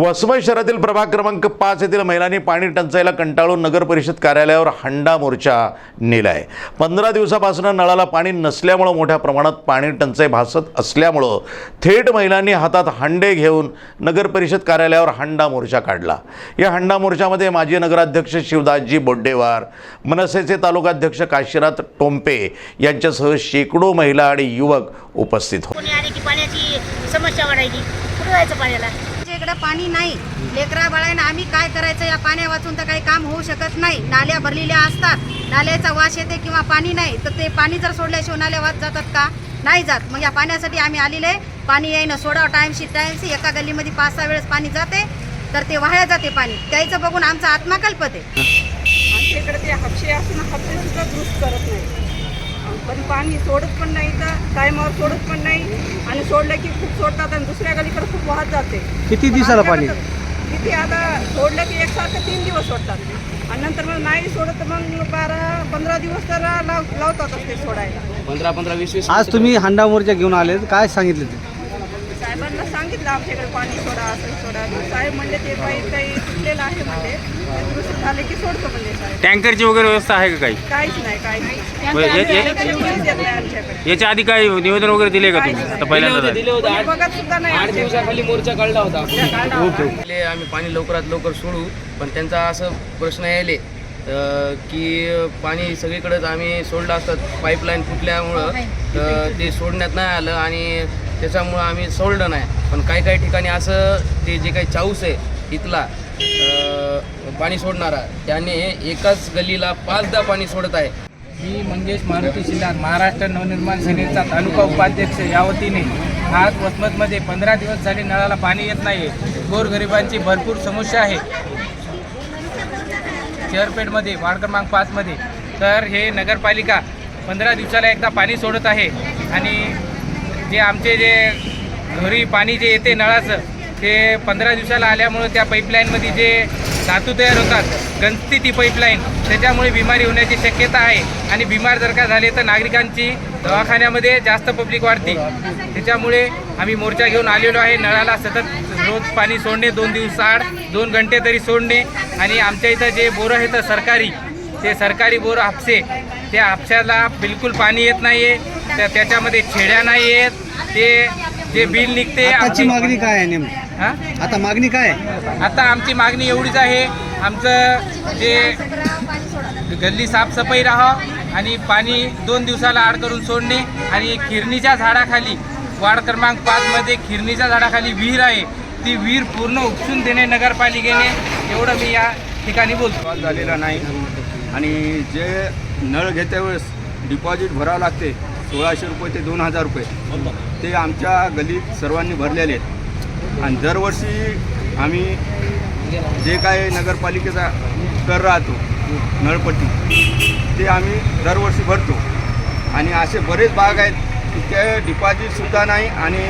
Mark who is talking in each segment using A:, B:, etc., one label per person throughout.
A: वसमत शहरातील प्रभाग क्रमांक पाच येथील महिलांनी पाणी टंचाईला कंटाळून नगर परिषद कार्यालयावर हंडा मोर्चा नेला आहे पंधरा दिवसापासून नळाला पाणी नसल्यामुळं मोठ्या प्रमाणात पाणी टंचाई भासत असल्यामुळं थेट महिलांनी हातात हंडे घेऊन नगर परिषद कार्यालयावर हंडा मोर्चा काढला. या हंडा मोर्चामध्ये माजी नगराध्यक्ष शिवदासजी बोड्डेवार मनसेचे तालुकाध्यक्ष काशीनाथ टोंपे यांच्यासह शेकडो महिला आणि युवक उपस्थित होते.
B: पाण्याची समस्या वाढायची? कुठं जायचं पाण्याला?
C: आमच्या इकडं पाणी नाही. लेकरा बाळांना आम्ही काय करायचं? या पाण्या वाचून तर काही काम होऊ शकत नाही. नाल्या भरलेल्या असतात. नाल्याचा वास येते किंवा पाणी नाही तर ते पाणी जर सोडल्याशिवाय नाल्या वाच जातात का? नाही जात. मग या पाण्यासाठी आम्ही आलेले पाणी येईन सोडावं टाईमशी टाईमशी एका गल्लीमध्ये पाच सहा वेळेस पाणी जाते तर ते वाया जाते पाणी. त्याचं बघून आमचा आत्मा कल्पते
D: आमच्या इकडे ते हपशे असून हपशे सुद्धा दुरुस्त करत नाही. पण पाणी सोडत पण नाही तर टायमावर सोडत पण नाही आणि सोडलं की खूप सोडतात आणि दुसऱ्या गलीकडे खूप वाहत जाते.
E: किती दिवसाला पाणी?
D: किती आता सोडलं की एकसारखं तीन दिवस सोडतात. आणि नंतर मग नाही सोडत तर मग बारा पंधरा दिवस तर लाव लावतातच ते सोडायला.
E: पंधरा पंधरा वीस वीस आज तुम्ही हंडा मोर्चा घेऊन आले काय सांगितले ते?
D: साहेबांना सांगितलं आमच्याकडे पाणी सोडा असं सोडा. तर साहेब म्हणले ते पाईप काही तुटलेलं आहे म्हणले. ते दुरुस्त झाले की सोडतो म्हणले साहेब.
F: टँकरची वगैरे व्यवस्था आहे का काही?
D: काहीच नाही काहीच नाही.
F: बरं,
D: आमच्याकडे कोणीच येत नाही आमच्याकडे.
F: याच्या आधी काही निवेदन वगैरे दिले का तुम्ही? आता पहिल्यांदा झालं.
D: कोणी बघत सुद्धा नाही
E: आठ
D: आमच्याकडे.
E: दिवसाखाली मोर्चा काढला होता. पहिले आम्ही पाणी लवकरात लवकर सोडू पण त्यांचा असं प्रश्न यायले अं, की पाणी सगळीकडेच आम्ही सोडलं असतं पाईपलाईन फुटल्यामुळं तर ते सोडण्यात नाही आलं आणि त्याच्यामुळं आम्ही सोडलं नाही. पण काही काही ठिकाणी असं ते जे काही चाऊस आहे इथला पाणी सोडणारा त्याने एकाच गल्लीला पाचदा पाणी सोडत आहे.
G: मी मंगेश मारुती शिलार महाराष्ट्र नवनिर्माण सेनेचा तालुका उपाध्यक्ष या वतीने आज वसमतमध्ये पंधरा दिवस झाले नळाला पाणी येत नाही गोरगरिबांची भरपूर समस्या आहे. शहरपेठमध्ये वार्ड क्रमांक पाचमध्ये. तर हे नगरपालिका पंधरा दिवसाला एकदा पाणी सोडत आहे आणि जे आमचे जे घरी पाणी जे येते नळाचं ते पंधरा दिवसाला आल्यामुळं त्या पाईपलाईनमध्ये जे धातू तयार होतात गंजती ती पाईपलाईन त्याच्यामुळे बिमारी होण्याची शक्यता आहे. आणि बिमार जर का झाले तर नागरिकांची दवाखान्यामध्ये जास्त पब्लिक वाढते. त्याच्यामुळे आम्ही मोर्चा घेऊन आलेलो आहे. नळाला सतत रोज पाणी सोडणे दोन दिवस आड दोन घंटे तरी सोडणे. आणि आमच्या इथं जे बोरं आहेत सरकारी ते सरकारी बोरं हापसे त्या हापशाला बिलकुल पाणी येत नाही आहे त्या त्याच्यामध्ये छेड्या नाही आहेत. ते जे बिल निघते
E: आताची
G: आमची-
E: मागणी काय आहे नेमकी?
G: हां?
E: आता मागणी काय आहे?
G: आता आमची मागणी एवढीच आहे. आमचं जे गल्ली साफसफाई राहावं आणि पाणी दोन दिवसाला आड करून सोडणे आणि खिरणीच्या झाडाखाली वार्ड क्रमांक पाचमध्ये खिरणीच्या झाडाखाली विहीर आहे. ती विहीर पूर्ण उपसून देणे नगरपालिकेने. एवढं मी या ठिकाणी बोलतो.
H: झालेला नाही. आणि जे नळ घेत्या वेळेस डिपॉझिट भरावं लागते सोळाशे रुपये ते दोन हजार रुपये. ते आमच्या गलीत सर्वांनी भरलेले आहेत. आणि दरवर्षी आम्ही जे काय नगरपालिकेचा कर राहतो नळपट्टी ते आम्ही दरवर्षी भरतो. आणि असे बरेच भाग आहेत की ते डिपॉझिटसुद्धा नाही आणि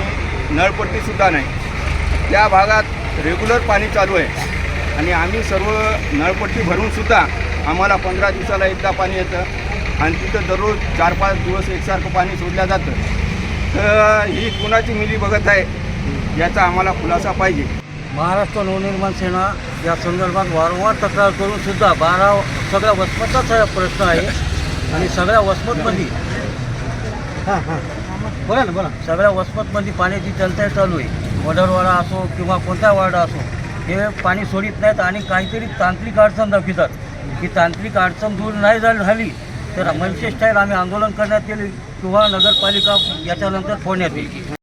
H: नळपट्टीसुद्धा नाही. त्या भागात रेग्युलर पाणी चालू आहे. आणि आम्ही सर्व नळपट्टी भरूनसुद्धा आम्हाला पंधरा दिवसाला एकदा पाणी येतं. आणि तिथं दररोज चार पाच दिवस एकसारखं पाणी सोडलं जातं. तर ही कुणाची मिली बघत आहे याचा आम्हाला खुलासा पाहिजे.
I: महाराष्ट्र नवनिर्माण सेना या संदर्भात वारंवार तक्रार करून सुद्धा बारा सगळ्या वसमतचाच प्रश्न आहे आणि सगळ्या वसमतमध्ये
E: हां हां. बोला ना बोला
I: सगळ्या वसमतमध्ये पाण्याची टंचाई चालू आहे. वडरवाडा असो किंवा कोणता वाडा असो हे पाणी सोडित नाहीत आणि काहीतरी तांत्रिक अडचण दाखवितात. ही तांत्रिक अडचण दूर नाही झाली झाली तर मनसे स्टाईल आम्ही आंदोलन करण्यात येईल किंवा नगरपालिका याच्यानंतर फोडण्यात येईल